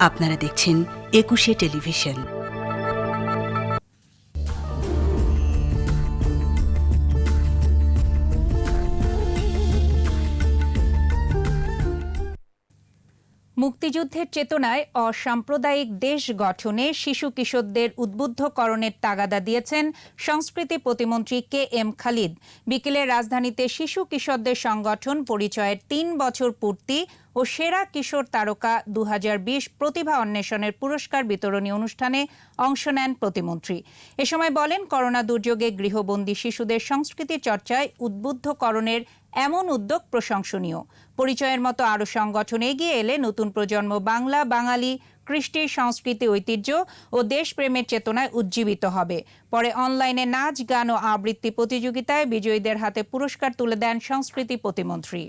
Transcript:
আপনারা দেখছেন একুশে টেলিভিশন। মুক্তিযুদ্ধের চেতনায় অসাম্প্রদায়িক দেশ গঠনে শিশু কিশোরদের উদ্বুদ্ধকরণের তাগাদা দিয়েছেন সংস্কৃতি প্রতিমন্ত্রী কে এম খালিদ। বিকেলে রাজধানীতে শিশু কিশোরদের সংগঠন পরিচয়ের তিন বছর পূর্তি ও সেরা কিশোর তারকা দু হাজার বিশ প্রতিভা অন্বেষণের পুরস্কার বিতরণী অনুষ্ঠানে অংশ নেন প্রতিমন্ত্রী। এ সময় বলেন, করোনা দুর্যোগে গৃহবন্দী শিশুদের সংস্কৃতি চর্চায় উদ্বুদ্ধকরণের এমন উদ্যোগ প্রশংসনীয়। পরিচয়ের মতো আরও সংগঠন এগিয়ে এলে নতুন প্রজন্ম বাংলা, বাঙালি, কৃষ্টি, সংস্কৃতি, ঐতিহ্য ও দেশপ্রেমের চেতনায় উজ্জীবিত হবে। পরে অনলাইনে নাচ, গান ও আবৃত্তি প্রতিযোগিতায় বিজয়ীদের হাতে পুরস্কার তুলে দেন সংস্কৃতি প্রতিমন্ত্রী।